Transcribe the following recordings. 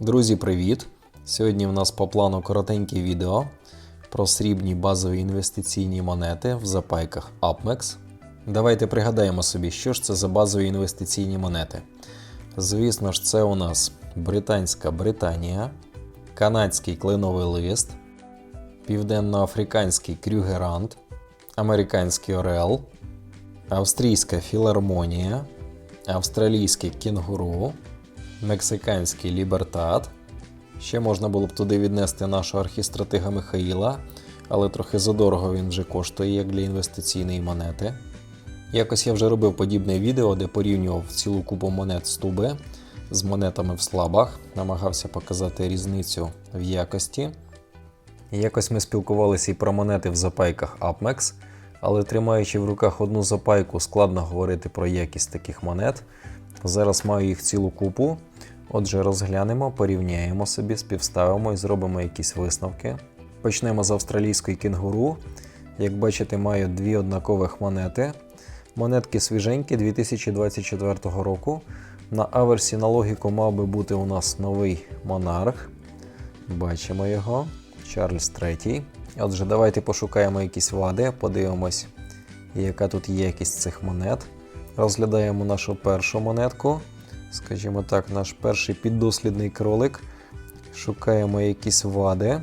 Друзі, привіт! Сьогодні в нас по плану коротеньке відео про срібні базові інвестиційні монети в запайках UpMax. Давайте пригадаємо собі, що ж це за базові інвестиційні монети. Звісно ж, це у нас Британська Британія, канадський кленовий лист, південноафриканський крюгерант, американський орел, австрійська філармонія, австралійський кінгуру, мексиканський лібертат. Ще можна було б туди віднести нашого архістратига Михаїла, але трохи задорого він вже коштує, як для інвестиційної монети. Якось я вже робив подібне відео, де порівнював цілу купу монет з туби з монетами в слабах, намагався показати різницю в якості. Якось ми спілкувалися і про монети в запайках UpMax, але тримаючи в руках одну запайку, складно говорити про якість таких монет. Зараз маю їх цілу купу. Отже, розглянемо, порівняємо собі, співставимо і зробимо якісь висновки. Почнемо з австралійської кінгуру. Як бачите, маю дві однакових монети. Монетки свіженькі 2024 року. На аверсі на логіку мав би бути у нас новий монарх. Бачимо його. Чарльз III. Отже, давайте пошукаємо якісь вади, подивимось, яка тут є якість цих монет. Розглядаємо нашу першу монетку. Скажімо так, наш перший піддослідний кролик. Шукаємо якісь вади,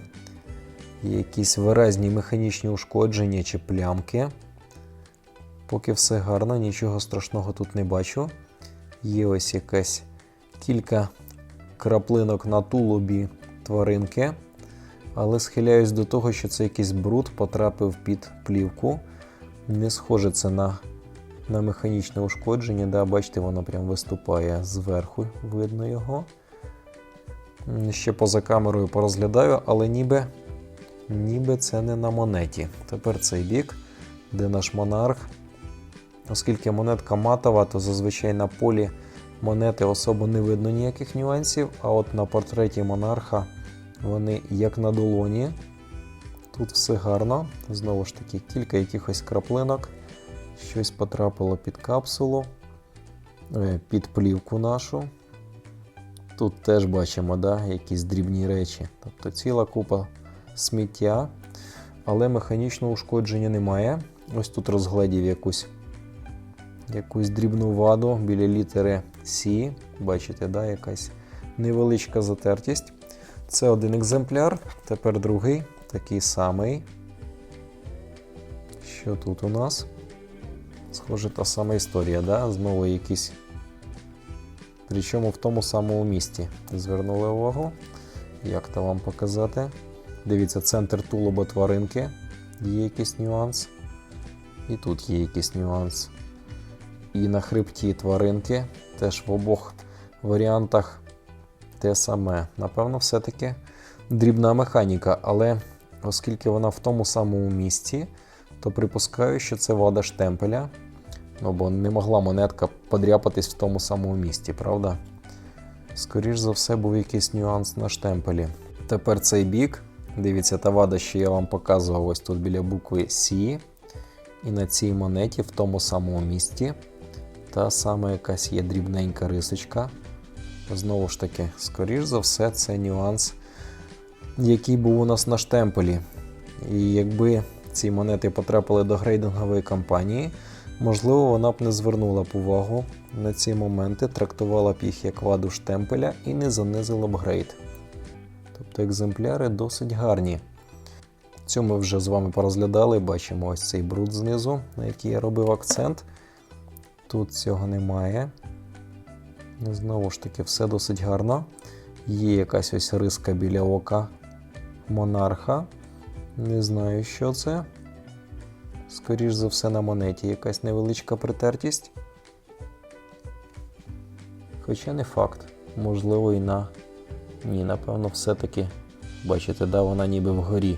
якісь виразні механічні ушкодження чи плямки. Поки все гарно, нічого страшного тут не бачу. Є ось якась кілька краплинок на тулубі тваринки. Але схиляюсь до того, що це якийсь бруд потрапив під плівку. Не схоже це на на механічне ушкодження. Да, Бачите, воно прям виступає зверху, видно його. Ще поза камерою порозглядаю, але ніби ніби це не на монеті. Тепер цей бік, де наш монарх. Оскільки монетка матова, то зазвичай на полі монети особо не видно ніяких нюансів, а от на портреті монарха вони як на долоні. Тут все гарно. Знову ж таки, кілька якихось краплинок. Щось потрапило під капсулу, е, під плівку нашу. Тут теж бачимо да, якісь дрібні речі. Тобто ціла купа сміття, але механічного ушкодження немає. Ось тут розгледів якусь якусь дрібну ваду біля літери C. Бачите, да, якась невеличка затертість. Це один екземпляр, тепер другий, такий самий. Що тут у нас? Схоже, та сама історія, да? знову якісь. Причому в тому самому місці. Звернули увагу. Як то вам показати? Дивіться, центр тулуба тваринки. Є якийсь нюанс. І тут є якийсь нюанс. І на хребті тваринки теж в обох варіантах те саме. Напевно, все-таки дрібна механіка, але оскільки вона в тому самому місці, то припускаю, що це вада штемпеля. Ну, бо не могла монетка подряпатись в тому самому місці, правда? Скоріш за все, був якийсь нюанс на штемпелі. Тепер цей бік. Дивіться, та вада, що я вам показував ось тут біля букви C. І на цій монеті в тому самому місці. Та саме якась є дрібненька рисочка. Знову ж таки, скоріш за все, це нюанс, який був у нас на штемпелі. І якби ці монети потрапили до грейдингової кампанії, можливо, вона б не звернула б увагу на ці моменти, трактувала б їх як ваду штемпеля і не занизила б грейд. Тобто екземпляри досить гарні. Цю ми вже з вами порозглядали, бачимо ось цей бруд знизу, на який я робив акцент. Тут цього немає. Знову ж таки, все досить гарно. Є якась ось риска біля ока монарха. Не знаю, що це. Скоріш за все, на монеті якась невеличка притертість. Хоча не факт. Можливо, і на. Ні, напевно, все-таки. Бачите, да, вона ніби вгорі.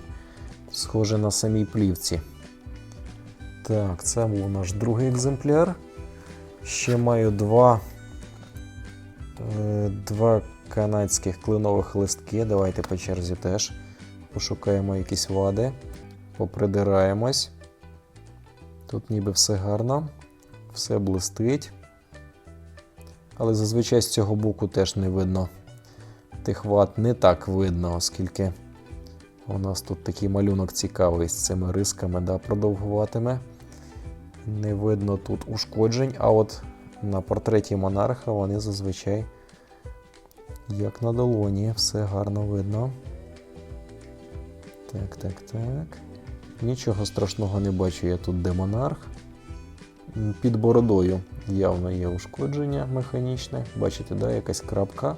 Схоже на самій плівці. Так, це був наш другий екземпляр. Ще маю два Е, Два канадських клинових листки. Давайте по черзі теж пошукаємо якісь вади, попридираємось. Тут ніби все гарно, все блистить. Але зазвичай з цього боку теж не видно тих ват не так видно, оскільки у нас тут такий малюнок цікавий з цими рисками, да, продовгуватиме. Не видно тут ушкоджень, а от на портреті монарха вони зазвичай як на долоні, все гарно видно. Так, так, так. Нічого страшного не бачу я тут, де монарх. Під бородою явно є ушкодження механічне. Бачите, да, якась крапка.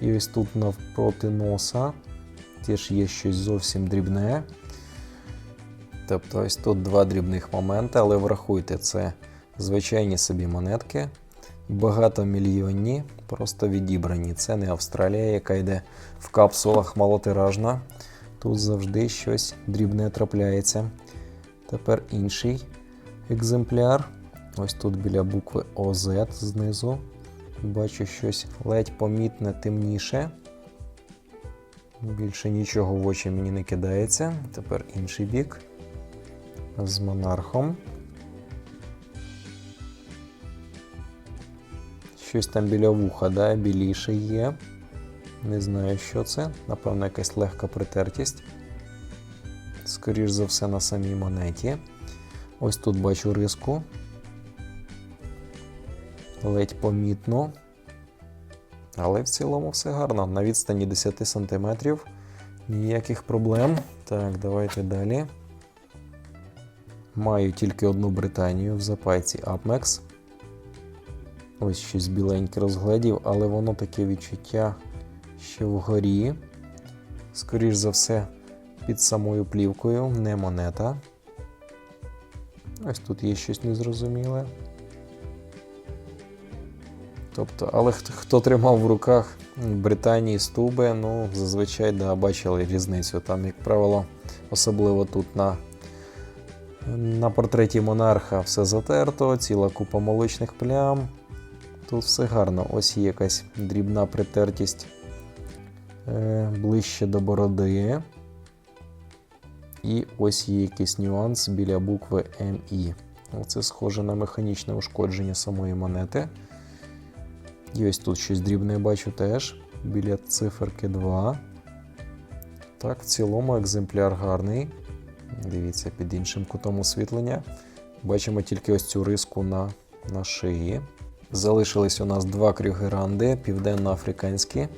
І ось тут навпроти носа теж є щось зовсім дрібне. Тобто ось тут два дрібних моменти, але врахуйте, це звичайні собі монетки, багатомільйонні, просто відібрані. Це не Австралія, яка йде в капсулах малотиражна. Тут завжди щось дрібне трапляється. Тепер інший екземпляр. Ось тут біля букви ОЗ знизу. Бачу щось ледь помітне темніше. Більше нічого в очі мені не кидається. Тепер інший бік з монархом. Щось там біля вуха, да, біліше є. Не знаю, що це. Напевно, якась легка притертість. Скоріш за все, на самій монеті. Ось тут бачу риску. Ледь помітно. Але в цілому все гарно. На відстані 10 см. Ніяких проблем. Так, давайте далі. Маю тільки одну Британію в запайці Apmex. Ось щось біленьке розгледів, але воно таке відчуття ще вгорі. Скоріш за все, під самою плівкою, не монета. Ось тут є щось незрозуміле. Тобто, але хто, хто тримав в руках Британії стуби, ну, зазвичай да, бачили різницю. Там, як правило, особливо тут на, на портреті монарха все затерто, ціла купа молочних плям. Тут все гарно. Ось є якась дрібна притертість ближче до бороди. І ось є якийсь нюанс біля букви МІ. Оце схоже на механічне ушкодження самої монети. І ось тут щось дрібне бачу теж біля циферки 2. Так, в цілому екземпляр гарний. Дивіться, під іншим кутом освітлення. Бачимо тільки ось цю риску на, на шиї. Залишились у нас два крюгеранди, південно-африканські.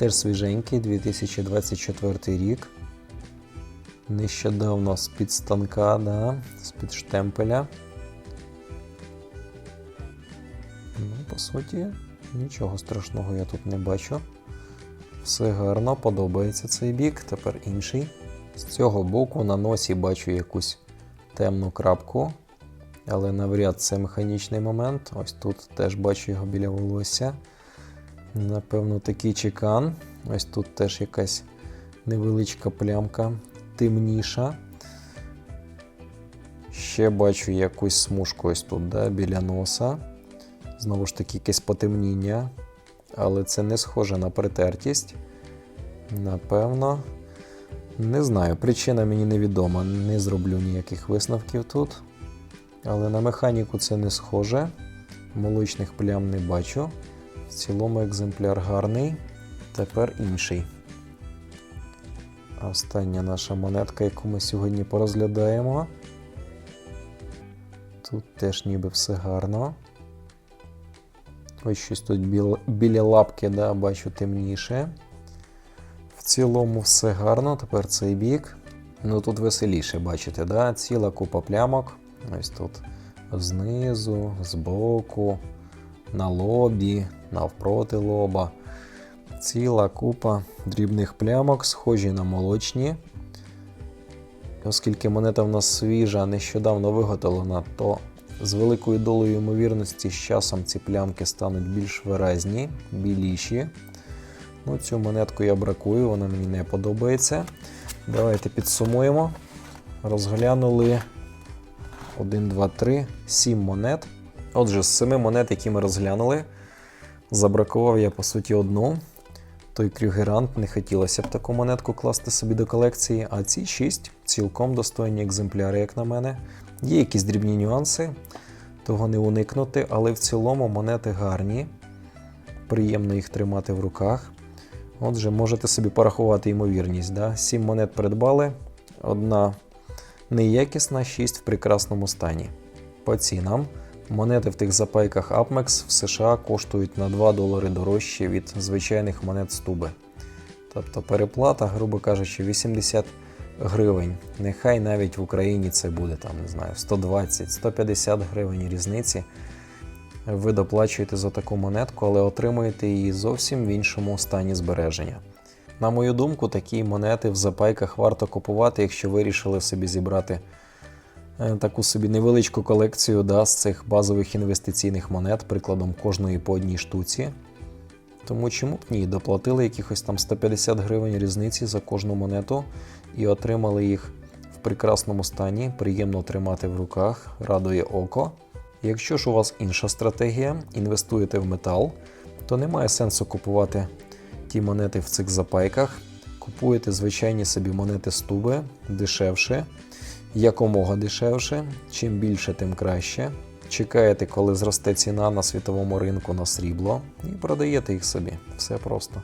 Теж свіженький, 2024 рік. Нещодавно з-під станка, да, з-під штемпеля. Ну, по суті, нічого страшного я тут не бачу. Все гарно, подобається цей бік, тепер інший. З цього боку на носі бачу якусь темну крапку, але навряд це механічний момент. Ось тут теж бачу його біля волосся. Напевно, такий чекан. Ось тут теж якась невеличка плямка, темніша. Ще бачу якусь смужку ось тут, да, біля носа. Знову ж таки, якесь потемніння, але це не схоже на притертість. Напевно, не знаю. Причина мені невідома, не зроблю ніяких висновків тут. Але на механіку це не схоже. Молочних плям не бачу. В цілому екземпляр гарний. Тепер інший. Остання наша монетка, яку ми сьогодні порозглядаємо. Тут теж ніби все гарно. Ось щось тут біля, біля лапки, да, бачу темніше. В цілому все гарно, тепер цей бік. Ну тут веселіше, бачите, да? ціла купа плямок. Ось тут знизу, збоку, на лобі, навпроти лоба. Ціла купа дрібних плямок, схожі на молочні. Оскільки монета в нас свіжа, нещодавно виготовлена, то з великою долею ймовірності з часом ці плямки стануть більш виразні, біліші. Ну, Цю монетку я бракую, вона мені не подобається. Давайте підсумуємо. Розглянули 1, 2, 3, 7 монет. Отже, з 7 монет, які ми розглянули, забракував я по суті одну. Той крюгерант не хотілося б таку монетку класти собі до колекції, а ці 6 цілком достойні екземпляри, як на мене. Є якісь дрібні нюанси, того не уникнути, але в цілому монети гарні. Приємно їх тримати в руках. Отже, можете собі порахувати ймовірність. Да? 7 монет придбали, одна неякісна, 6 в прекрасному стані. По цінам. Монети в тих запайках Apmex в США коштують на 2 долари дорожче від звичайних монет стуби. Тобто переплата, грубо кажучи, 80 гривень. Нехай навіть в Україні це буде там, не знаю, 120-150 гривень різниці. Ви доплачуєте за таку монетку, але отримуєте її зовсім в іншому стані збереження. На мою думку, такі монети в запайках варто купувати, якщо вирішили собі зібрати таку собі невеличку колекцію да, з цих базових інвестиційних монет, прикладом кожної по одній штуці. Тому чому б ні? Доплатили якихось там 150 гривень різниці за кожну монету і отримали їх в прекрасному стані, приємно тримати в руках, радує око. Якщо ж у вас інша стратегія, інвестуєте в метал, то немає сенсу купувати ті монети в цих запайках. Купуєте звичайні собі монети з туби дешевше, якомога дешевше. Чим більше, тим краще. Чекаєте, коли зросте ціна на світовому ринку на срібло, і продаєте їх собі. Все просто.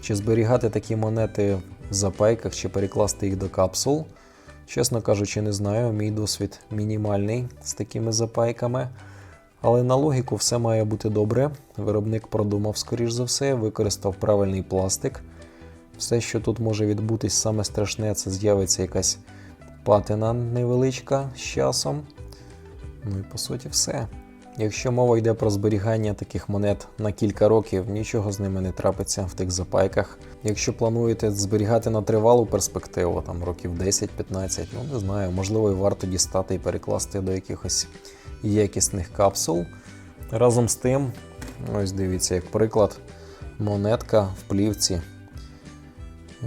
Чи зберігати такі монети в запайках, чи перекласти їх до капсул? Чесно кажучи, не знаю. Мій досвід мінімальний з такими запайками. Але на логіку все має бути добре. Виробник продумав, скоріш за все, використав правильний пластик. Все, що тут може відбутись, саме страшне, це з'явиться якась патина невеличка з часом. Ну і по суті, все. Якщо мова йде про зберігання таких монет на кілька років, нічого з ними не трапиться в тих запайках. Якщо плануєте зберігати на тривалу перспективу, там років 10-15, ну не знаю, можливо, і варто дістати і перекласти до якихось якісних капсул. Разом з тим, ось дивіться, як приклад, монетка в плівці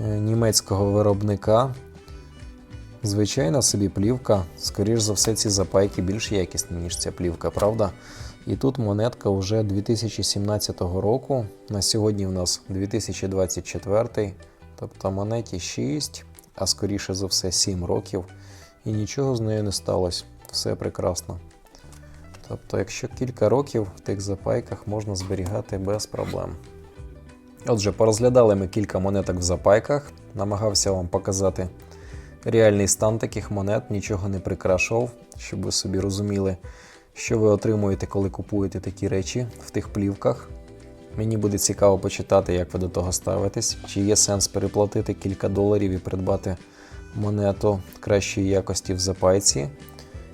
е, німецького виробника. Звичайна собі плівка, скоріш за все, ці запайки більш якісні, ніж ця плівка, правда? І тут монетка вже 2017 року. На сьогодні в нас 2024, тобто монеті 6, а скоріше за все 7 років. І нічого з нею не сталося. Все прекрасно. Тобто, якщо кілька років в тих запайках можна зберігати без проблем. Отже, порозглядали ми кілька монеток в запайках, намагався вам показати реальний стан таких монет, нічого не прикрашував, щоб ви собі розуміли, що ви отримуєте, коли купуєте такі речі в тих плівках. Мені буде цікаво почитати, як ви до того ставитесь, чи є сенс переплатити кілька доларів і придбати монету кращої якості в запайці.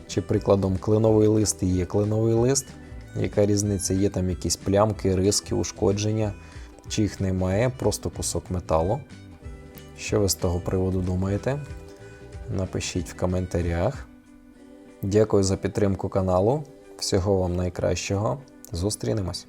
Чи прикладом кленовий лист і є кленовий лист, яка різниця, є там якісь плямки, риски, ушкодження, чи їх немає, просто кусок металу. Що ви з того приводу думаєте? Напишіть в коментарях. Дякую за підтримку каналу. Всього вам найкращого. Зустрінемось!